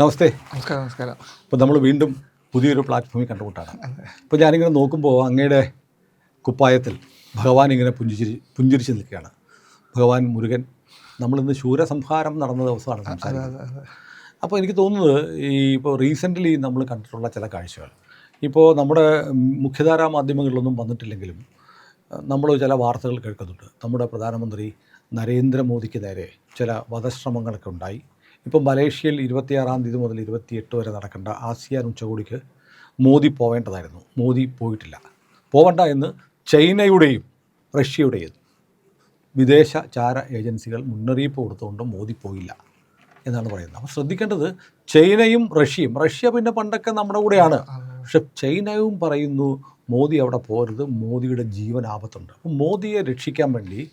നമസ്തേ. നമസ്കാരം നമസ്കാരം. അപ്പോൾ നമ്മൾ വീണ്ടും പുതിയൊരു പ്ലാറ്റ്ഫോമിൽ കണ്ടുമുട്ടാണ്. അപ്പോൾ ഞാനിങ്ങനെ നോക്കുമ്പോൾ അങ്ങയുടെ കുപ്പായത്തിൽ ഭഗവാൻ ഇങ്ങനെ പുഞ്ചിരി പുഞ്ചിരിച്ച് നിൽക്കുകയാണ്. ഭഗവാൻ മുരുകൻ നമ്മളിന്ന് ശൂരസംഹാരം നടന്ന ദിവസമാണ് സംസാരിക്കുന്നത്. അപ്പോൾ എനിക്ക് തോന്നുന്നത് ഈ ഇപ്പോൾ റീസെന്റ്ലി നമ്മൾ കണ്ടിട്ടുള്ള ചില കാഴ്ചകൾ. ഇപ്പോൾ നമ്മുടെ മുഖ്യധാരാ മാധ്യമങ്ങളിലൊന്നും വന്നിട്ടില്ലെങ്കിലും നമ്മൾ ചില വാർത്തകൾ കേൾക്കുന്നുണ്ട്. നമ്മുടെ പ്രധാനമന്ത്രി നരേന്ദ്രമോദിക്ക് നേരെ ചില വധശ്രമങ്ങളൊക്കെ ഉണ്ടായി. ഇപ്പം മലേഷ്യയിൽ ഇരുപത്തിയാറാം തീയതി മുതൽ ഇരുപത്തിയെട്ട് വരെ നടക്കേണ്ട ആസിയാൻ ഉച്ചകോടിക്ക് മോദി പോവേണ്ടതായിരുന്നു. മോദി പോയിട്ടില്ല. പോവണ്ട എന്ന് ചൈനയുടെയും റഷ്യയുടെയും വിദേശ ചാര ഏജൻസികൾ മുന്നറിയിപ്പ് കൊടുത്തുകൊണ്ട് മോദി പോയില്ല എന്നാണ് പറയുന്നത്. അപ്പോൾ ശ്രദ്ധിക്കേണ്ടത് ചൈനയും റഷ്യയും റഷ്യ പിന്നെ പണ്ടൊക്കെ നമ്മുടെ കൂടെയാണ്. പക്ഷെ ചൈനയും പറയുന്നു മോദി അവിടെ പോരുത് മോദിയുടെ ജീവൻ ആപത്തുണ്ട് അപ്പം മോദിയെ രക്ഷിക്കാൻ വേണ്ടി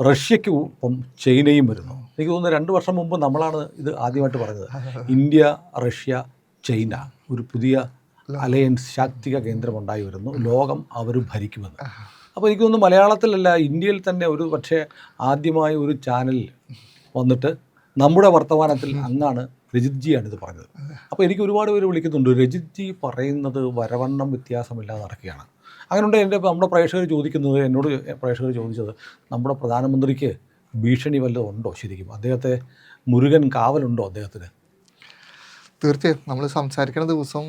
റഷ്യയ്ക്ക് ഒപ്പം ചൈനയും വരുന്നു. എനിക്ക് തോന്നുന്നു രണ്ട് വർഷം മുമ്പ് നമ്മളാണ് ഇത് ആദ്യമായിട്ട് പറഞ്ഞത്. ഇന്ത്യ റഷ്യ ചൈന ഒരു പുതിയ അലയൻസ് ശാക്തിക കേന്ദ്രമുണ്ടായി വരുന്നു. ലോകം അവർ ഭരിക്കുമെന്ന്. അപ്പോൾ എനിക്ക് തോന്നുന്നു മലയാളത്തിലല്ല ഇന്ത്യയിൽ തന്നെ ഒരു പക്ഷേ ആദ്യമായി ഒരു ചാനൽ വന്നിട്ട് നമ്മുടെ വർത്തമാനത്തിൽ അങ്ങാണ് രജിത് ജിയാണ് ഇത് പറഞ്ഞത്. അപ്പോൾ എനിക്ക് ഒരുപാട് പേര് വിളിക്കുന്നുണ്ട് രജിത് ജി പറയുന്നത് വരവണ്ണം വ്യത്യാസമില്ലാതെ നടക്കുകയാണ്. അങ്ങനെയുണ്ട് എന്റെ നമ്മുടെ പ്രേക്ഷകർ ചോദിക്കുന്നത് എന്നോട് പ്രേക്ഷകർ ചോദിച്ചത് നമ്മുടെ പ്രധാനമന്ത്രിക്ക് ഭീഷണി വല്ലതും ഉണ്ടോ ശരിക്കും? അദ്ദേഹത്തെ മുരുകൻ കാവലുണ്ടോ അദ്ദേഹത്തിന്? തീർച്ചയായും. നമ്മൾ സംസാരിക്കുന്ന ദിവസം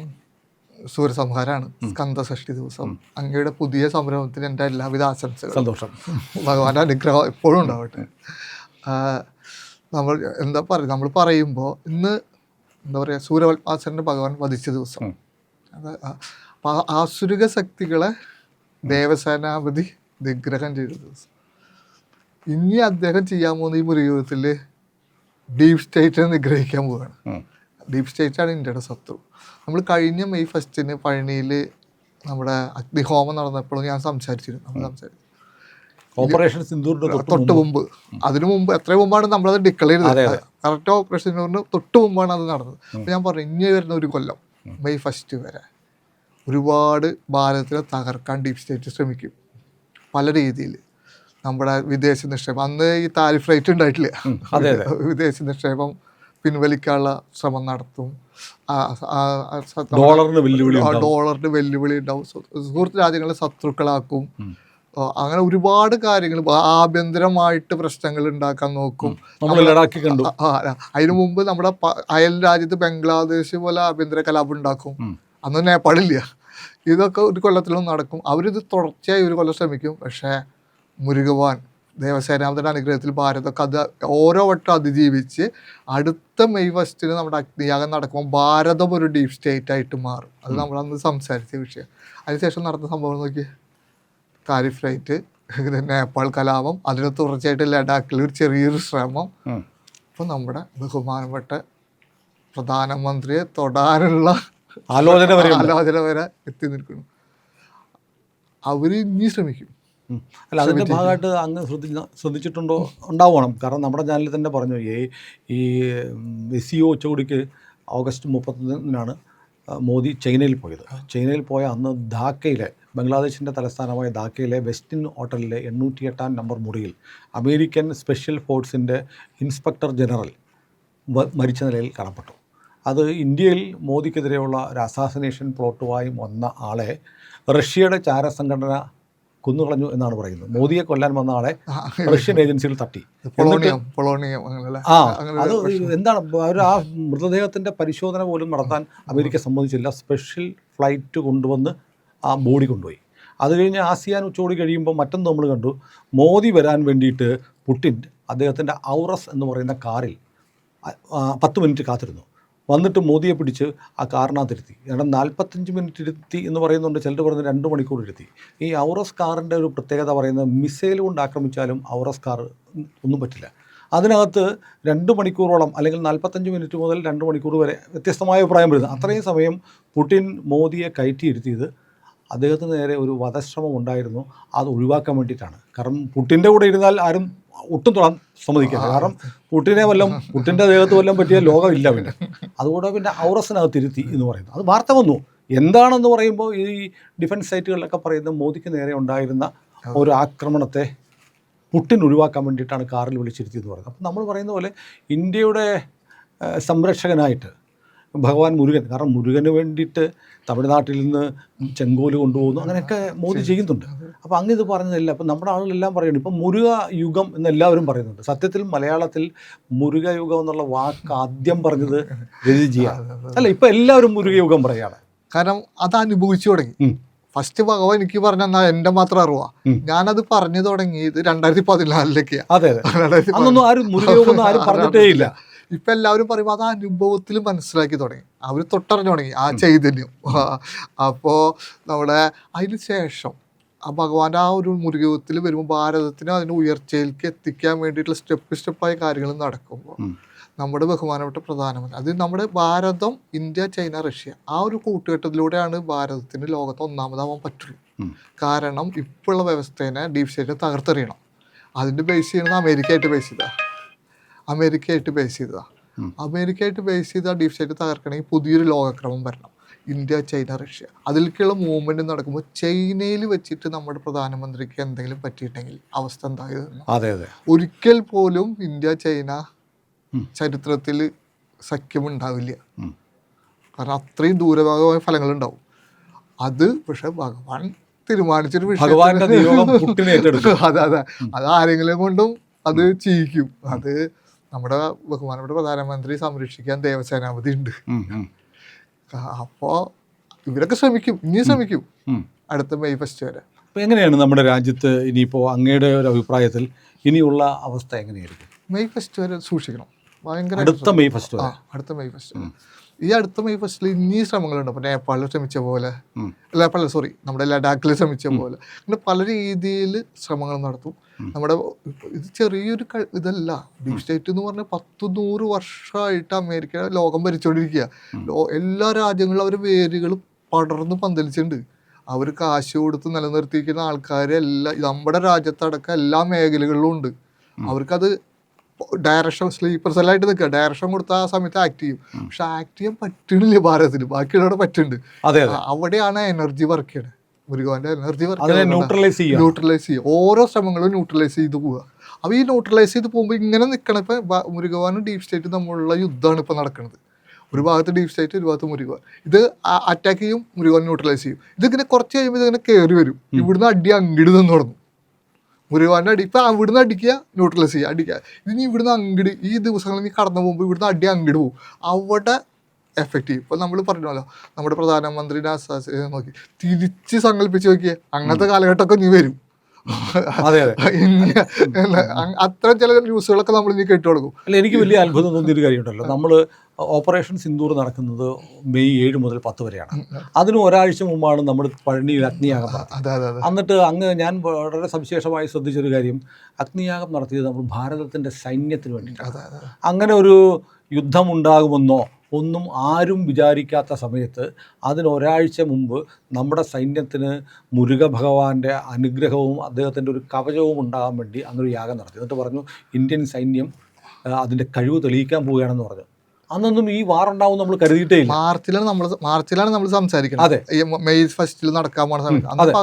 സൂര്യസംഹാരമാണ് സ്കന്ദഷഷ്ടി ദിവസം. അങ്ങയുടെ പുതിയ സംരംഭത്തിന് എന്റെ എല്ലാവിധ ആശംസകൾ സന്തോഷം. ഭഗവാന്റെ അനുഗ്രഹം എപ്പോഴും ഉണ്ടാവട്ടെ. നമ്മൾ എന്താ പറയുക നമ്മൾ പറയുമ്പോൾ ഇന്ന് എന്താ പറയുക സൂര്യവത്മാസന്റെ ഭഗവാൻ വധിച്ച ദിവസം. അപ്പം ആസുരിക ശക്തികളെ ദേവസേനാപതി നിഗ്രഹം ചെയ്ത ദിവസം. ഇനി അദ്ദേഹം ചെയ്യാൻ പോകുന്ന ഈ മുരുകത്തിൽ ഡീപ് സ്റ്റേറ്റിനെ നിഗ്രഹിക്കാൻ പോവുകയാണ്. ഡീപ് സ്റ്റേറ്റാണ് ഇന്ത്യയുടെ ശത്രു. നമ്മൾ കഴിഞ്ഞ മെയ് ഫസ്റ്റിന് പഴനിയിൽ നമ്മുടെ അഗ്നിഹോമം നടന്നപ്പോഴും ഞാൻ സംസാരിച്ചിരുന്നു. നമ്മൾ സംസാരിച്ചു. ഓപ്പറേഷൻ സിന്ദൂറിന്റെ തൊട്ട് മുമ്പ്. അതിനു മുമ്പ് എത്ര മുമ്പാണ് നമ്മളത് ഡിക്ലെയർ ചെയ്തത്? കറക്റ്റ് ഓപ്പറേഷൻ സിന്ദൂറിന് തൊട്ട് മുമ്പാണ് അത് നടന്നത്. അപ്പോൾ ഞാൻ പറഞ്ഞു ഇനി വരുന്ന ഒരു കൊല്ലം മെയ് ഫസ്റ്റ് വരെ ഒരുപാട് ഭാരതത്തിനെ തകർക്കാൻ ഡീപ് സ്റ്റേറ്റ് ശ്രമിക്കും. പല രീതിയിൽ. നമ്മുടെ വിദേശ നിക്ഷേപം. അന്ന് ഈ താരിഫ് റേറ്റ് ഉണ്ടായിട്ടില്ല. അതെ, വിദേശ നിക്ഷേപം പിൻവലിക്കാനുള്ള ശ്രമം നടത്തും. ഡോളറിന് വെല്ലുവിളി ഡോളറിന് വെല്ലുവിളി ഉണ്ടാവും. സുഹൃത്ത് രാജ്യങ്ങളെ ശത്രുക്കളാക്കും. അങ്ങനെ ഒരുപാട് കാര്യങ്ങൾ ആഭ്യന്തരമായിട്ട് പ്രശ്നങ്ങൾ ഉണ്ടാക്കാൻ നോക്കും. ലഡാക്കി കണ്ടു. അതിനു മുമ്പ് നമ്മുടെ അയൽ രാജ്യത്ത് ബംഗ്ലാദേശ് പോലെ ആഭ്യന്തര കലാപം ഉണ്ടാക്കും. അന്ന് നേപ്പാളില്ല. ഇതൊക്കെ ഒരു കൊല്ലത്തിലൊന്നും നടക്കും. അവരിത് തുടർച്ചയായി ഒരു കൊല്ലം ശ്രമിക്കും. പക്ഷേ മുരുകവാൻ ദേവസേനാമത്തിന്റെ അനുഗ്രഹത്തിൽ ഭാരതമൊക്കെ അത് ഓരോ വട്ടം അതിജീവിച്ച് അടുത്ത മെയ് ഫസ്റ്റിന് നമ്മുടെ അഗ്നിയാഗം നടക്കുമ്പോൾ ഭാരതം ഒരു ഡീപ് സ്റ്റേറ്റ് ആയിട്ട് മാറും. അത് നമ്മൾ അന്ന് സംസാരിച്ച വിഷയം. അതിനുശേഷം നടന്ന സംഭവം നോക്കി താരിഫ് റൈറ്റ് നേപ്പാൾ കലാപം അതിന് തുടർച്ചയായിട്ട് ലഡാക്കിൽ ഒരു ചെറിയൊരു ശ്രമം. അപ്പം നമ്മുടെ ബഹുമാനപ്പെട്ട പ്രധാനമന്ത്രിയെ തൊടാനുള്ള ആലോചന വരെ ആലോചന വരെ എത്തി നിൽക്കുന്നു. അവർ ഇനി ശ്രമിക്കും. അല്ല അതിന്റെ ഭാഗമായിട്ട് അങ്ങ് ശ്രദ്ധി ശ്രദ്ധിച്ചിട്ടുണ്ടോ? ഉണ്ടാവണം. കാരണം നമ്മുടെ ചാനലിൽ തന്നെ പറഞ്ഞു ഈ ഈ എസ് സി ഒ ഉച്ചകോടിക്ക് ഓഗസ്റ്റ് മുപ്പത്തൊന്നിനാണ് മോദി ചൈനയിൽ പോയത്. ചൈനയിൽ പോയ അന്ന് ധാക്കയിലെ ബംഗ്ലാദേശിന്റെ തലസ്ഥാനമായ ധാക്കയിലെ വെസ്റ്റിൻ ഹോട്ടലിലെ എണ്ണൂറ്റി എട്ടാം നമ്പർ മുറിയിൽ അമേരിക്കൻ സ്പെഷ്യൽ ഫോഴ്സിന്റെ ഇൻസ്പെക്ടർ ജനറൽ മരിച്ച നിലയിൽ കാണപ്പെട്ടു. അത് ഇന്ത്യയിൽ മോദിക്കെതിരെയുള്ള ഒരു അസാസിനേഷൻ പ്ലോട്ടുമായി വന്ന ആളെ റഷ്യയുടെ ചാരസംഘടന കൊന്നുകളഞ്ഞു എന്നാണ് പറയുന്നത്. മോദിയെ കൊല്ലാൻ വന്ന ആളെ റഷ്യൻ ഏജൻസികൾ തട്ടി. ആ അത് എന്താണ്? അവർ ആ മൃതദേഹത്തിന്റെ പരിശോധന പോലും നടത്താൻ അമേരിക്ക സമ്മതിച്ചില്ല. സ്പെഷ്യൽ ഫ്ലൈറ്റ് കൊണ്ടുവന്ന് ആ ബോഡി കൊണ്ടുപോയി. അത് കഴിഞ്ഞ് ആസിയാൻ ഉച്ചകോടി കഴിയുമ്പോൾ മറ്റൊന്ന് നമ്മൾ കണ്ടു. മോദി വരാൻ വേണ്ടിയിട്ട് പുട്ടിൻ അദ്ദേഹത്തിന്റെ ഔറസ് എന്ന് പറയുന്ന കാറിൽ പത്ത് മിനിറ്റ് കാത്തിരുന്നു. വന്നിട്ട് മോദിയെ പിടിച്ച് ആ കാറിനകത്തിരുത്തി കാരണം നാൽപ്പത്തഞ്ച് മിനിറ്റ് ഇരുത്തി എന്ന് പറയുന്നുണ്ട്. ചിലർ പറയുന്നത് രണ്ട് മണിക്കൂർ ഇരുത്തി. ഈ ഔറസ് കാറിന്റെ ഒരു പ്രത്യേകത പറയുന്നത് മിസൈൽ കൊണ്ട് ആക്രമിച്ചാലും ഔറസ് കാർ ഒന്നും പറ്റില്ല. അതിനകത്ത് രണ്ട് മണിക്കൂറോളം അല്ലെങ്കിൽ നാൽപ്പത്തഞ്ച് മിനിറ്റ് മുതൽ രണ്ട് മണിക്കൂർ വരെ വ്യത്യസ്തമായ അഭിപ്രായം വരുന്നത്. അത്രയും സമയം പുടിൻ മോദിയെ കയറ്റിയിരുത്തിയത് അദ്ദേഹത്തിന് നേരെ ഒരു വധശ്രമം ഉണ്ടായിരുന്നു. അത് ഒഴിവാക്കാൻ വേണ്ടിയിട്ടാണ്. കാരണം പുട്ടിന്റെ കൂടെ ഇരുന്നാൽ ആരും ഒട്ടും തൊടാൻ സമ്മതിക്കില്ല കാരണം പുട്ടിനെ വല്ലതും പുട്ടിന്റെ ദേഹത്ത് വല്ലതും പറ്റിയ ലോകമില്ല പിന്നെ. അതുകൂടെ പിന്നെ ഔറസിനകത്ത് തിരുത്തി എന്ന് പറയുന്നു. അത് വാർത്ത വന്നു. എന്താണെന്ന് പറയുമ്പോൾ ഈ ഡിഫൻസ് സൈറ്റുകളിലൊക്കെ പറയുന്ന മോദിക്ക് നേരെ ഉണ്ടായിരുന്ന ഒരു ആക്രമണത്തെ പുട്ടിൻ ഒഴിവാക്കാൻ വേണ്ടിയിട്ടാണ് കാറിൽ വിളിച്ചിരുത്തിയെന്ന് പറയുന്നത്. അപ്പം നമ്മൾ പറയുന്ന പോലെ ഇന്ത്യയുടെ സംരക്ഷകനായിട്ട് ഭഗവാൻ മുരുകൻ. കാരണം മുരുകന് വേണ്ടിയിട്ട് തമിഴ്നാട്ടിൽ നിന്ന് ചെങ്കോൽ കൊണ്ടുപോകുന്നു. അങ്ങനെയൊക്കെ മോദി ചെയ്യുന്നുണ്ട്. അപ്പോൾ അങ്ങ് ഇത് പറഞ്ഞതല്ല. അപ്പം നമ്മുടെ ആളുകളെല്ലാം പറയുന്നു ഇപ്പം മുരുക യുഗം എന്നെല്ലാവരും പറയുന്നുണ്ട്. സത്യത്തിൽ മലയാളത്തിൽ മുരുക യുഗം എന്നുള്ള വാക്ക് ആദ്യം പറഞ്ഞത് രജിജിയാണ് അല്ല ഇപ്പം എല്ലാവരും മുരുക യുഗം പറയുകയാണ്. കാരണം അത് അനുഭവിച്ചു തുടങ്ങി. ഫസ്റ്റ് ഭഗവാൻ എനിക്ക് പറഞ്ഞ എന്റെ മാത്രം അറിവാ. ഞാനത് പറഞ്ഞു തുടങ്ങിയത് രണ്ടായിരത്തി പതിനാലിലേക്കാ. അതെ അതെ. അതൊന്നും ആരും മുരുക യുഗം ആരും പറഞ്ഞിട്ടേ ഇല്ല. ഇപ്പൊ എല്ലാവരും പറയുമ്പോൾ അത് അനുഭവത്തിൽ മനസ്സിലാക്കി തുടങ്ങി. അവർ തൊട്ടറിഞ്ഞു തുടങ്ങി ആ ചൈതന്യം അപ്പോ നമ്മുടെ അതിന് ശേഷം ആ ഭഗവാന്റെ ആ ഒരു മുരുകത്തിൽ വരുമ്പോൾ ഭാരതത്തിന് അതിന് ഉയർച്ചയിലേക്ക് എത്തിക്കാൻ വേണ്ടിയിട്ടുള്ള സ്റ്റെപ്പ് സ്റ്റെപ്പായ കാര്യങ്ങൾ നടക്കുമ്പോൾ നമ്മുടെ ബഹുമാനപ്പെട്ട പ്രധാനമന്ത്രി അത് നമ്മുടെ ഭാരതം ഇന്ത്യ ചൈന റഷ്യ ആ ഒരു കൂട്ടുകെട്ടത്തിലൂടെയാണ് ഭാരതത്തിന് ലോകത്ത് ഒന്നാമതാവാൻ പറ്റുള്ളൂ. കാരണം ഇപ്പോഴുള്ള വ്യവസ്ഥേനെ ഡീപ് സ്റ്റേറ്റ് തകർത്തെറിയണം. അതിന്റെ ബേസ് ചെയ്യുന്നത് അമേരിക്കയായിട്ട് ബേസ് ചെയ്താ. അമേരിക്കയായിട്ട് ബേസ് ചെയ്തതാണ്. അമേരിക്കയായിട്ട് ബേസ് ചെയ്ത ഡീപ് സ്റ്റേറ്റ് തകർക്കണമെങ്കിൽ പുതിയൊരു ലോകക്രമം വരണം. India China Russia. അതിലേക്കുള്ള മൂവ്മെന്റ് നടക്കുമ്പോൾ ചൈനയിൽ വെച്ചിട്ട് നമ്മുടെ പ്രധാനമന്ത്രിക്ക് എന്തെങ്കിലും പറ്റിയിട്ടുണ്ടെങ്കിൽ അവസ്ഥ എന്തായിരുന്നു അതെ അതെ. ഒരിക്കൽ പോലും ഇന്ത്യ ചൈന ചരിത്രത്തിൽ സഖ്യമുണ്ടാവില്ല. കാരണം അത്രയും ദൂരഭാഗമായ ഫലങ്ങൾ ഉണ്ടാവും അത് പക്ഷെ ഭഗവാൻ തീരുമാനിച്ചൊരു വിഷയം അതെ അതെ. അത് ആരെങ്കിലും കൊണ്ടും അത് ചെയ്യിക്കും. അത് നമ്മുടെ ബഹുമാനപ്പെട്ട പ്രധാനമന്ത്രി സംരക്ഷിക്കാൻ ദേവസേനാപതി ഉണ്ട്. അപ്പോൾ ഇവരൊക്കെ ശ്രമിക്കും. ഇനിയും ശ്രമിക്കും. അടുത്ത മെയ് ഫസ്റ്റ് വരെ. അപ്പോൾ എങ്ങനെയാണ് നമ്മുടെ രാജ്യത്ത് ഇനിയിപ്പോൾ അങ്ങയുടെ ഒരു അഭിപ്രായത്തിൽ ഇനിയുള്ള അവസ്ഥ എങ്ങനെയായിരിക്കും? മെയ് ഫസ്റ്റ് വരെ സൂക്ഷിക്കണം. ഭയങ്കര അടുത്ത മെയ് ഫസ്റ്റ് അടുത്ത മെയ് ഫസ്റ്റ് ഈ അടുത്ത മെയ് ഫസ്റ്റിൽ ഇനി ശ്രമങ്ങളുണ്ട്. അപ്പോൾ നേപ്പാളിൽ ശ്രമിച്ച പോലെ. അല്ല നേപ്പാളിൽ സോറി നമ്മുടെ ലഡാക്കിൽ ശ്രമിച്ച പോലെ. അങ്ങനെ പല രീതിയിൽ ശ്രമങ്ങൾ നടത്തും. നമ്മുടെ ഇത് ചെറിയൊരു ഇതല്ല. ഡീപ് സ്റ്റേറ്റ് എന്ന് പറഞ്ഞാൽ പത്ത് നൂറ് വർഷമായിട്ട് അമേരിക്ക ലോകം ഭരിച്ചുകൊണ്ടിരിക്കുക എല്ലാ രാജ്യങ്ങളും അവർ വേരുകൾ പടർന്ന് പന്തലിച്ചിട്ടുണ്ട് അവർ കാശ് കൊടുത്ത് നിലനിർത്തിയിരിക്കുന്ന ആൾക്കാരെല്ലാം നമ്മുടെ രാജ്യത്തടക്കം എല്ലാ മേഖലകളിലും ഉണ്ട്. അവർക്കത് ഡയറക്ഷൻ സ്ലീപ്പർ സെല്ലായിട്ട് നിൽക്കുക. ഡയറക്ഷൻ കൊടുത്ത ആ സമയത്ത് ആക്ട് ചെയ്യും. പക്ഷെ ആക്ട് ചെയ്യാൻ പറ്റണില്ല ഭാരതത്തിൽ. ബാക്കിയുള്ളവിടെ പറ്റുന്നുണ്ട്. അവിടെയാണ് എനർജി വർക്ക് ചെയ്യണത് മുരുകോന്റെ എനർജി വർക്ക് ന്യൂട്രലൈസ് ചെയ്യുക. ന്യൂട്രലൈസ് ചെയ്യുക. ഓരോ ശ്രമങ്ങളും ന്യൂട്രലൈസ് ചെയ്ത് പോവുക. അപ്പോൾ ഈ ന്യൂട്രലൈസ് ചെയ്ത് പോകുമ്പോൾ ഇങ്ങനെ നിൽക്കണ ഇപ്പം മുരുകവാനും ഡീപ് സ്റ്റേറ്റും തമ്മിലുള്ള യുദ്ധമാണ് ഇപ്പോൾ നടക്കുന്നത് ഒരു ഭാഗത്ത് ഡീപ് സ്റ്റേറ്റ് ഒരു ഭാഗത്ത് മുരുകവാൻ. ഇത് അറ്റാക്ക് ചെയ്യും മുരുകവാൻ ന്യൂട്രലൈസ് ചെയ്യും. ഇതിങ്ങനെ കുറച്ച് കഴിയുമ്പോൾ ഇതിങ്ങനെ കയറി വരും. ഇവിടുന്ന് അടി അങ്ങിട് നിന്ന് തുടങ്ങും. മുരുകവാന്റെ അടി. ഇപ്പം അവിടുന്ന് അടിക്കുക ന്യൂട്രലൈസ് ചെയ്യുക അടിക്കുക. ഇനി ഇവിടുന്ന് അങ്ങട് ഈ ദിവസങ്ങളിൽ നീ കടന്നു പോകുമ്പോൾ ഇവിടുന്ന് അടി അങ്ങട് പോകും. അവിടെ എഫക്റ്റ് ചെയ്യും. ഇപ്പം നമ്മൾ പറഞ്ഞല്ലോ നമ്മുടെ പ്രധാനമന്ത്രിയുടെ ആശ്വാസം നോക്കി തിരിച്ച് സങ്കല്പിച്ച് നോക്കിയേ അങ്ങനത്തെ കാലഘട്ടമൊക്കെ നീ വരും. അതെ അത്ര ചില ന്യൂസുകളൊക്കെ നമ്മൾ ഇനി കേട്ടു കൊടുക്കും. അല്ല എനിക്ക് വലിയ അത്ഭുതം തോന്നിയൊരു കാര്യമുണ്ടല്ലോ. നമ്മൾ ഓപ്പറേഷൻ സിന്ദൂർ നടക്കുന്നത് മെയ് ഏഴ് മുതൽ പത്ത് വരെയാണ്. അതിന് ഒരാഴ്ച മുമ്പാണ് നമ്മൾ പഴനിയിൽ അഗ്നിയാഗം നടത്തിയത്. അതെ അതെ അതെ. എന്നിട്ട് അങ്ങ് ഞാൻ വളരെ സവിശേഷമായി ശ്രദ്ധിച്ചൊരു കാര്യം. അഗ്നിയാഗം നടത്തിയത് നമ്മൾ ഭാരതത്തിന്റെ സൈന്യത്തിന് വേണ്ടിയിട്ടാണ്. അതെ അതെ അങ്ങനെ ഒരു യുദ്ധമുണ്ടാകുമെന്നോ ഒന്നും ആരും വിചാരിക്കാത്ത സമയത്ത് അതിനൊരാഴ്ച മുമ്പ് നമ്മുടെ സൈന്യത്തിന് മുരുക ഭഗവാന്റെ അനുഗ്രഹവും അദ്ദേഹത്തിന്റെ ഒരു കവചവും ഉണ്ടാകാൻ വേണ്ടി അങ്ങനൊരു യാഗം നടത്തി. എന്നിട്ട് പറഞ്ഞു ഇന്ത്യൻ സൈന്യം അതിന്റെ കഴിവ് തെളിയിക്കാൻ പോവുകയാണെന്ന് പറഞ്ഞു. അന്നൊന്നും ഈ വാറുണ്ടാവും നമ്മൾ കരുതിയിട്ടേ ഇല്ല. മാർച്ചിലാണ് നമ്മൾ മാർച്ചിലാണ് നമ്മൾ സംസാരിക്കുന്നത് അതെ. മെയ് ഫസ്റ്റിൽ നടക്കാൻ പോണ സമയത്ത്. അന്ന്.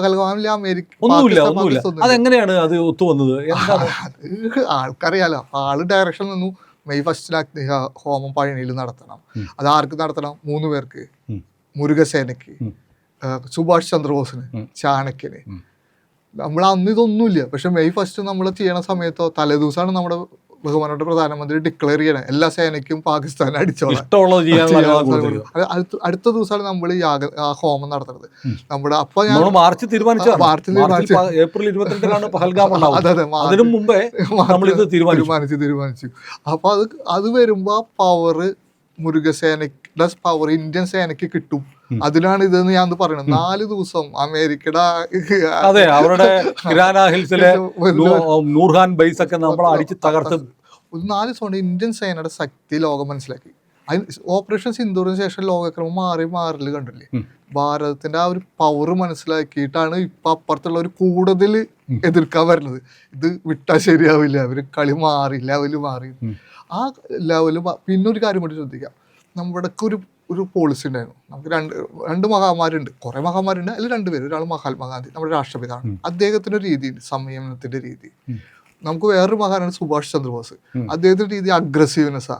അമേരിക്ക ഒന്നുമില്ല ഒന്നുമില്ല. അതെങ്ങനെയാണ് അത് ഒത്തു വന്നത്? ആൾക്കറിയാലോ. ആൾ ഡയറക്ഷൻ നിന്നു. മെയ് ഫസ്റ്റിൽ അഗ്നിഹ ഹോമം പഴനിയിൽ നടത്തണം. അത് ആർക്ക് നടത്തണം മൂന്ന് പേർക്ക്. മുരുകസേനയ്ക്ക് സുഭാഷ് ചന്ദ്രബോസിന്. ചാണക്യന്. നമ്മൾ അന്ന് ഇതൊന്നുമില്ല പക്ഷെ മെയ് ഫസ്റ്റ് നമ്മൾ ചെയ്യണ സമയത്തോ തലേദിവസമാണ് നമ്മുടെ ബഹുമാനപ്പെട്ട പ്രധാനമന്ത്രി ഡിക്ലെയർ ചെയ്യണം. എല്ലാ സേനയ്ക്കും പാകിസ്ഥാനെ അടിച്ചോളാം അടുത്ത- ദിവസമാണ് നമ്മൾ ഈ ഹോമം നടത്തുന്നത്. നമ്മുടെ അപ്പൊ ഞാൻ മാർച്ച് തീരുമാനിച്ചു മാർച്ച് ഏപ്രിൽ അതെ അതെ മാർച്ച് അതിനു മുമ്പേ നമ്മളിത് തീരുമാനിച്ചു. തീരുമാനിച്ചു തീരുമാനിച്ചു. അപ്പൊ അത് അത് വരുമ്പോ പവർ മുരുകസേനയുടെ പവർ ഇന്ത്യൻ സേനയ്ക്ക് കിട്ടും. അതിനാണ് ഇതെന്ന് ഞാൻ പറയുന്നത് നാല് ദിവസം അമേരിക്കയുടെ അതെ അവരുടെ ഹിൽസിലെ ഒരു നൂ- നൂർഖാൻ ബൈസ് ഒക്കെ നമ്മൾ അടിച്ച് തകർത്ത് ഒരു നാല് ദിവസം ഇന്ത്യൻ സേനയുടെ ശക്തി ലോകം മനസ്സിലാക്കി. അതിന് ഓപ്പറേഷൻ സിന്ദൂറിന് ശേഷം ലോകക്രമം മാറി മാറൽ കണ്ടില്ലേ? ഭാരതത്തിന്റെ ആ ഒരു പവർ മനസ്സിലാക്കിയിട്ടാണ് ഇപ്പൊ അപ്പുറത്തുള്ള ഒരു കൂടുതൽ എതിർക്കാൻ വരുന്നത്. ഇത് വിട്ടാൽ ശരിയാവില്ല അവർ കളി മാറി ലെവൽ മാറി. ആ ലെവൽ പിന്നെ ഒരു കാര്യം കൂടി ശ്രദ്ധിക്കാം. നമ്മുടെ ഒരു ഒരു പോളിസി ഉണ്ടായിരുന്നു. നമുക്ക് രണ്ട് രണ്ട് മഹാമാരുണ്ട് കുറെ മഹാമാരുണ്ട് അതിൽ രണ്ടുപേര്. ഒരാൾ മഹാത്മാഗാന്ധി നമ്മുടെ രാഷ്ട്രപിതാവാണ്. അദ്ദേഹത്തിന്റെ രീതിയിൽ രീതിയുണ്ട് സംയമനത്തിന്റെ രീതി. നമുക്ക് വേറൊരു മഹാനാണ് സുഭാഷ് ചന്ദ്രബോസ്. അദ്ദേഹത്തിന്റെ രീതി അഗ്രസീവ്നെസ്സാ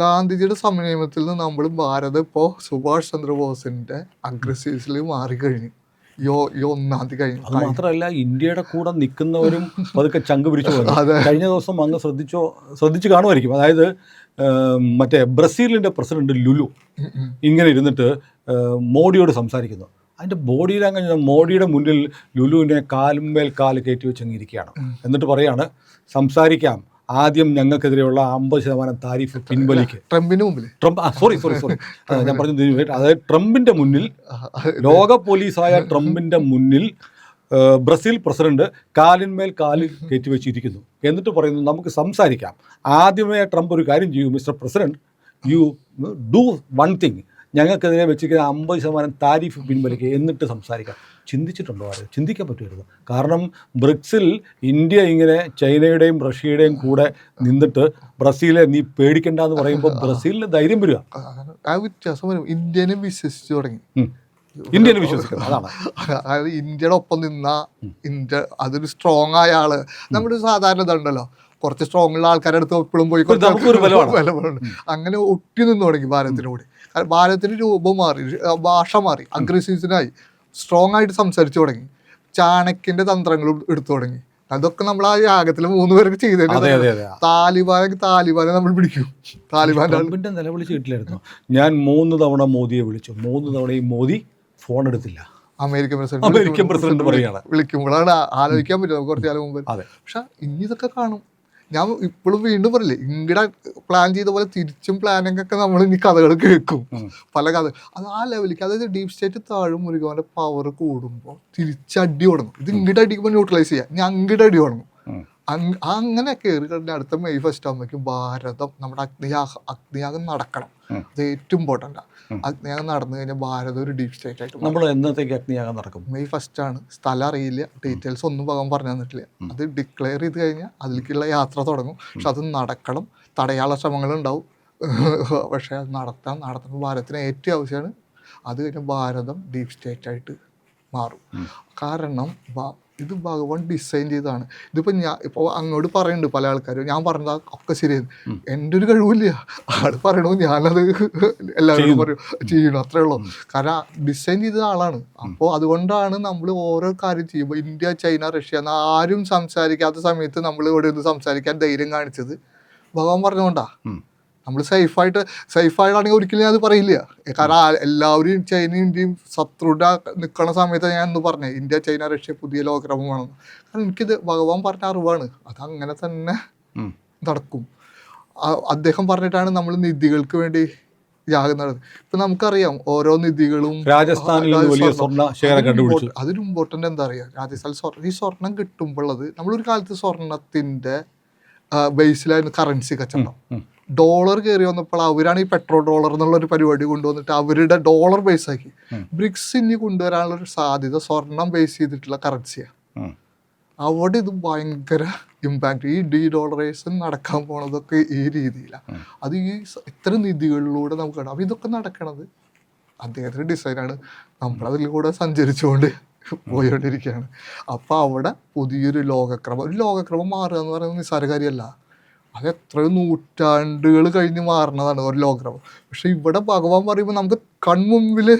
ഗാന്ധിജിയുടെ സമന്വയത്തിൽ നിന്ന് നമ്മൾ ഭാരതം ഇപ്പോൾ സുഭാഷ് ചന്ദ്രബോസിന്റെ അഗ്രസീവ്സിൽ മാറിക്കഴിഞ്ഞു. യോ യോ ഒന്നാം തീയതി കഴിഞ്ഞു. അത് മാത്രമല്ല ഇന്ത്യയുടെ കൂടെ നിൽക്കുന്നവരും പതുക്കെ ചങ്ക് പിടിച്ചു പോകുന്നു അതെ. കഴിഞ്ഞ ദിവസം അങ്ങ് ശ്രദ്ധിച്ചോ ശ്രദ്ധിച്ചു കാണുമായിരിക്കും. അതായത് മറ്റേ ബ്രസീലിന്റെ പ്രസിഡന്റ് ലുലു. ഇങ്ങനെ ഇരുന്നിട്ട് മോഡിയോട് സംസാരിക്കുന്നു. അതിന്റെ ബോഡി ലാംഗ്വേജ് മോഡിയുടെ മുന്നിൽ ലുലുവിനെ കാലുമേൽ കാൽ കയറ്റി വെച്ചങ്ങ് ഇരിക്കുകയാണ്. എന്നിട്ട് പറയാണ് സംസാരിക്കാം. ആദ്യം ഞങ്ങൾക്കെതിരെയുള്ള അമ്പത് ശതമാനം താരിഫ് പിൻവലിക്ക്. ട്രംപിന് മുമ്പിൽ. ട്രംപ് സോറി സോറി സോറി ഞാൻ പറഞ്ഞത് അതായത് ട്രംപിന്റെ മുന്നിൽ ലോക പോലീസായ ട്രംപിന്റെ മുന്നിൽ ബ്രസീൽ പ്രസിഡന്റ് കാലിന്മേൽ കാൽ കയറ്റി വെച്ചിരിക്കുന്നു. എന്നിട്ട് പറയുന്നു നമുക്ക് സംസാരിക്കാം. ആദ്യമേ ട്രംപ് ഒരു കാര്യം ചെയ്യൂ mister president. You do one thing. ഞങ്ങൾക്കെതിരെ വെച്ചിരിക്കുന്ന അമ്പത് ശതമാനം താരിഫ് പിൻവലിക്കുക എന്നിട്ട് സംസാരിക്കാം ചിന്തിച്ചിട്ടുണ്ടോ ആരും? ചിന്തിക്കാൻ പറ്റുമായിരുന്നു. കാരണം ബ്രിക്സിൽ ഇന്ത്യ ഇങ്ങനെ ചൈനയുടെയും റഷ്യയുടെയും കൂടെ നിന്നിട്ട് ബ്രസീലെ നീ പേടിക്കണ്ട എന്ന് പറയുമ്പോൾ ബ്രസീലിന് ധൈര്യം വരിക. ആ വ്യത്യാസം വരും. ഇന്ത്യനെ വിശ്വസിച്ചു തുടങ്ങി. ഇന്ത്യനെ വിശ്വസിക്കണം. അതാണ്. അതായത് ഇന്ത്യയുടെ ഒപ്പം നിന്ന ഇന്ത്യ അതൊരു സ്ട്രോങ് ആയ ആൾ. നമ്മുടെ സാധാരണ ഇതുണ്ടല്ലോ. കുറച്ച് സ്ട്രോങ് ഉള്ള ആൾക്കാരുടെ അടുത്ത് എപ്പോഴും പോയി ബലമുണ്ട് അങ്ങനെ ഒട്ടി നിന്ന് തുടങ്ങി ഭാരതത്തിന് കൂടി കാരണം ഭാരതത്തിന്റെ രൂപം മാറി ഭാഷ മാറി അഗ്രസീവ്സിനായി സ്ട്രോങ് ആയിട്ട് സംസാരിച്ചു തുടങ്ങി. ചാണക്യന്റെ തന്ത്രങ്ങൾ എടുത്തു തുടങ്ങി. അതൊക്കെ നമ്മൾ ആ യാഗത്തിൽ മൂന്ന് പേർക്ക് ചെയ്തിട്ടുണ്ട് താലിബാനെ താലിബാനെ നമ്മൾ പിടിക്കും. താലിബാൻ ട്രംപിന്റെ നിലവിളിച്ച് കിട്ടില്ലായിരുന്നു? ഞാൻ മൂന്ന് തവണ മോദിയെ വിളിച്ചു. മൂന്ന് തവണ ഈ മോദി ഫോൺ എടുത്തില്ല. അമേരിക്കൻ പ്രസിഡന്റ് അമേരിക്കൻ പ്രസിഡന്റ് പറയുകയാണ് വിളിക്കുമ്പോഴാണ് ആലോചിക്കാൻ പറ്റും കുറച്ചു കാലം മുമ്പ്. പക്ഷെ ഇനി ഇതൊക്കെ കാണും. ഞാൻ ഇപ്പോഴും വീണ്ടും പറയില്ലേ ഇങ്ങടെ പ്ലാൻ ചെയ്ത പോലെ തിരിച്ചും പ്ലാനിങ് ഒക്കെ നമ്മൾ ഇനി കഥകൾ കേൾക്കും. പല കഥ അത് ആ ലെവലിലേക്ക് അതായത് ഡീപ് സ്റ്റേറ്റ് താഴും മുരുകവന്റെ പവർ കൂടുമ്പോൾ തിരിച്ചടി തുടങ്ങും ഇത് ഇങ്ങോട്ട് അടിക്കുമ്പോൾ ന്യൂട്രലൈസ് ചെയ്യാം. ഞാൻ അങ്ങോട്ട് അടി തുടങ്ങും അങ്ങനെ കയറി കഴിഞ്ഞ അടുത്ത മെയ് ഫസ്റ്റ് ആകുമ്പോഴേക്കും ഭാരതം നമ്മുടെ അഗ്നിയാഗ അഗ്നിയാഗം നടക്കണം. അത് ഏറ്റവും ഇമ്പോർട്ടന്റ് ആണ് അഗ്നിയാഗം നടന്നു കഴിഞ്ഞാൽ ഭാരതം ഒരു ഡീപ് സ്റ്റേറ്റ് ആയിട്ട് നമ്മൾ എന്നത്തേക്ക് അഗ്നിയാഗം നടക്കും? മെയ് ഫസ്റ്റ് ആണ്. സ്ഥലം അറിയില്ല. ഡീറ്റെയിൽസ് ഒന്നും പോകാൻ പറഞ്ഞു തന്നിട്ടില്ല. അത് ഡിക്ലെയർ ചെയ്ത് കഴിഞ്ഞാൽ അതിലേക്കുള്ള യാത്ര തുടങ്ങും. പക്ഷെ അത് നടക്കണം. തടയാനുള്ള ശ്രമങ്ങൾ ഉണ്ടാവും. പക്ഷെ അത് നടത്താൻ നടത്തുമ്പോൾ ഭാരതത്തിന് ഏറ്റവും ആവശ്യമാണ്. അത് കഴിഞ്ഞാൽ ഭാരതം ഡീപ് സ്റ്റേറ്റ് ആയിട്ട് മാറും. കാരണം ഇത് ഭഗവാൻ ഡിസൈൻ ചെയ്തതാണ്. ഇതിപ്പോൾ ഞാൻ ഇപ്പോൾ അങ്ങോട്ട് പറയുന്നുണ്ട് പല ആൾക്കാരും. ഞാൻ പറഞ്ഞത് ഒക്കെ ശരിയാണ് എന്റെ ഒരു കഴിവില്ല. ആൾ പറയണു ഞാനത് എല്ലാവരും പറയും ചെയ്യണം അത്രേ ഉള്ളൂ. കാരണം ഡിസൈൻ ചെയ്ത ആളാണ്. അപ്പോൾ അതുകൊണ്ടാണ് നമ്മൾ ഓരോ കാര്യം ചെയ്യുമ്പോൾ ഇന്ത്യ ചൈന റഷ്യ എന്ന ആരും സംസാരിക്കാത്ത സമയത്ത് നമ്മൾ ഇവിടെ നിന്ന് സംസാരിക്കാൻ ധൈര്യം കാണിച്ചത്. ഭഗവാൻ പറഞ്ഞുകൊണ്ടാ ഉം. നമ്മൾ സേഫായിട്ട് സേഫായിട്ടാണെങ്കിൽ ഒരിക്കലും ഞാൻ അത് പറയില്ല. കാരണം എല്ലാവരും ചൈനയും ഇന്ത്യയും ശത്രുടെ നിൽക്കുന്ന സമയത്ത് ഞാൻ എന്ന് പറഞ്ഞു ഇന്ത്യ ചൈന റഷ്യ പുതിയ ലോകക്രമമാണെന്ന് കാരണം എനിക്കിത് ഭഗവാൻ പറഞ്ഞ അറിവാണ്. അത് അങ്ങനെ തന്നെ നടക്കും. അദ്ദേഹം പറഞ്ഞിട്ടാണ് നമ്മൾ നിധികൾക്ക് വേണ്ടി യാഗം നടത്തുന്നത് ഇപ്പൊ നമുക്കറിയാം ഓരോ നിധികളും രാജസ്ഥാനിൽ അതിന് ഇമ്പോർട്ടന്റ് എന്താ അറിയാം? രാജസ്ഥാൻ സ്വർണം ഈ സ്വർണം കിട്ടുമ്പോഴത് നമ്മളൊരു കാലത്ത് സ്വർണത്തിന്റെ ബേസിലായിരുന്നു കറൻസി കച്ചവടം. ഡോളർ കയറി വന്നപ്പോൾ അവരാണ് ഈ പെട്രോൾ ഡോളർ എന്നുള്ള ഒരു പരിപാടി കൊണ്ടുവന്നിട്ട് അവരുടെ ഡോളർ ബേസ് ആക്കി. ബ്രിക്സ് ഇനി കൊണ്ടുവരാനുള്ള ഒരു സാധ്യത സ്വർണം ബേസ് ചെയ്തിട്ടുള്ള കറൻസിയാണ്. അവിടെ ഇത് ഭയങ്കര ഇമ്പാക്റ്റ് ഈ ഡി ഡോളറേഷൻ നടക്കാൻ പോണതൊക്കെ ഈ രീതിയിലാണ് അത് ഈ ഇത്ര നിധികളിലൂടെ നമുക്ക് അപ്പോൾ ഇതൊക്കെ നടക്കണത്. അദ്ദേഹത്തിന്റെ ഡിസൈനാണ് നമ്മളതിൽ കൂടെ സഞ്ചരിച്ചുകൊണ്ട് പോയിക്കൊണ്ടിരിക്കുകയാണ് അപ്പോൾ അവിടെ പുതിയൊരു ലോകക്രമം. ഒരു ലോകക്രമം മാറുക എന്ന് പറയുന്നത് നിസ്സാരകാര്യമല്ല അത് എത്രയോ നൂറ്റാണ്ടുകൾ കഴിഞ്ഞ് മാറണതാണ് ഒരു ലോകക്രമം. പക്ഷെ ഇവിടെ ഭഗവാൻ പറയുമ്പോൾ നമുക്ക് കൺമുമ്പിൽ.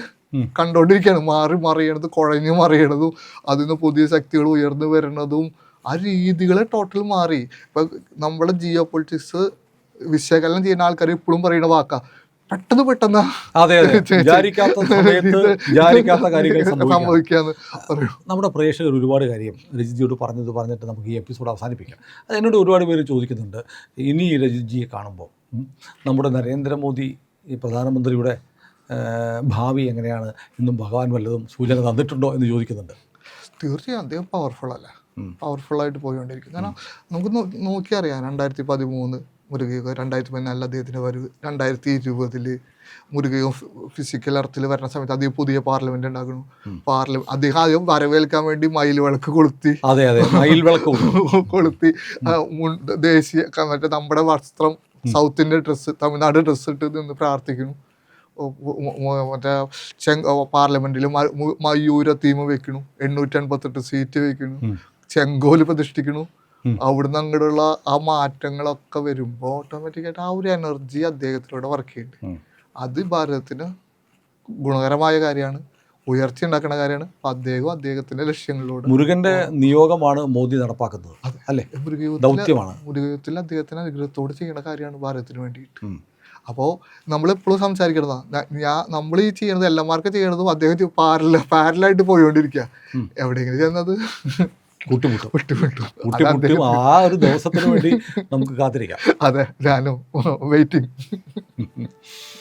കണ്ടോണ്ടിരിക്കുകയാണ് മാറി മറിയണത് കുഴഞ്ഞു മറിയണതും അതിൽ നിന്ന് പുതിയ ശക്തികൾ ഉയർന്നു വരണതും ആ രീതികളെ ടോട്ടൽ മാറി. ഇപ്പൊ നമ്മുടെ ജിയോ പൊളിറ്റിക്സ് വിശകലനം ചെയ്യുന്ന ആൾക്കാർ ഇപ്പോഴും പറയുന്ന വാക്കാ. പെട്ടെന്ന് പെട്ടെന്ന് അതെ അതെ. വിചാരിക്കാത്ത സമയത്ത് വിചാരിക്കാത്ത കാര്യങ്ങൾ സംഭവിക്കാന്ന് നമ്മുടെ പ്രേക്ഷകർ ഒരുപാട് കാര്യം രജിജിയോട് പറഞ്ഞത് പറഞ്ഞിട്ട് നമുക്ക് ഈ എപ്പിസോഡ് അവസാനിപ്പിക്കാം. അത് എന്നോട് ഒരുപാട് പേര് ചോദിക്കുന്നുണ്ട്. ഇനി ഈ രജിജിയെ കാണുമ്പോൾ നമ്മുടെ നരേന്ദ്രമോദി ഈ പ്രധാനമന്ത്രിയുടെ ഭാവി എങ്ങനെയാണ്? ഇന്നും ഭഗവാൻ വല്ലതും സൂചന തന്നിട്ടുണ്ടോ എന്ന് ചോദിക്കുന്നുണ്ട്. തീർച്ചയായും അദ്ദേഹം പവർഫുൾ അല്ല. ആയിട്ട് പോയിക്കൊണ്ടിരിക്കും കാരണം നമുക്ക് നോക്കിയറിയാം രണ്ടായിരത്തി പതിമൂന്ന് മുരുകയോ രണ്ടായിരത്തി പതിനാലിൽ അദ്ദേഹത്തിന്റെ വരവ് രണ്ടായിരത്തി ഇരുപതിൽ മുരുകയോ ഫിസിക്കൽ അർത്ഥത്തിൽ വരുന്ന സമയത്ത് അദ്ദേഹം പുതിയ പാർലമെന്റ് ഉണ്ടാക്കുന്നു. പാർലമെന്റ് അദ്ദേഹം ആദ്യം വരവേൽക്കാൻ വേണ്ടി മയിൽ വിളക്ക് കൊളുത്തി. അതെ അതെ മയിൽ വിളക്ക് കൊളുത്തി. ദേശീയ മറ്റേ നമ്മുടെ വസ്ത്രം സൗത്തിന്റെ ഡ്രസ്സ് തമിഴ്നാട് ഡ്രസ്സ് ഇട്ട് നിന്ന് പ്രാർത്ഥിക്കുന്നു. മറ്റേ ചെങ്ക പാർലമെന്റിൽ മയൂര തീം വെക്കണു എണ്ണൂറ്റി എൺപത്തെട്ട് സീറ്റ് വെക്കണു. ചെങ്കോൽ പ്രതിഷ്ഠിക്കണു. അവിടുന്ന് അങ്ങോട്ടുള്ള ആ മാറ്റങ്ങളൊക്കെ വരുമ്പോൾ ഓട്ടോമാറ്റിക്കായിട്ട് ആ ഒരു എനർജി അദ്ദേഹത്തിലൂടെ വർക്ക് ചെയ്യുന്നുണ്ട്. അത് ഭാരതത്തിന് ഗുണകരമായ കാര്യമാണ്. ഉയർച്ച ഉണ്ടാക്കുന്ന കാര്യമാണ്. അപ്പൊ അദ്ദേഹവും അദ്ദേഹത്തിന്റെ ലക്ഷ്യങ്ങളിലൂടെ. മുരുകന്റെ നിയോഗമാണ് മോദി നടപ്പാക്കുന്നത്. അല്ലേ? ദൗത്യമാണ്. മുരുകത്തിൽ അദ്ദേഹത്തിന് അനുഗ്രഹത്തോട് ചെയ്യുന്ന കാര്യമാണ് ഭാരതത്തിന് വേണ്ടിയിട്ട്. അപ്പോൾ നമ്മളെപ്പോഴും സംസാരിക്കണതാ ഞാൻ നമ്മൾ ഈ ചെയ്യണത് എല്ലാമാർക്കും ചെയ്യണതും അദ്ദേഹം പാരല പാരലായിട്ട് പോയിക്കൊണ്ടിരിക്കുക. എവിടെയെങ്കിലും ചെന്നത്. കൂട്ടുമുട്ടും. കൂട്ടുമുട്ടും. ആ ഒരു ദിവസത്തിന് വേണ്ടി നമുക്ക് കാത്തിരിക്കാം. അതെ ഞാനും വെയിറ്റിംഗ്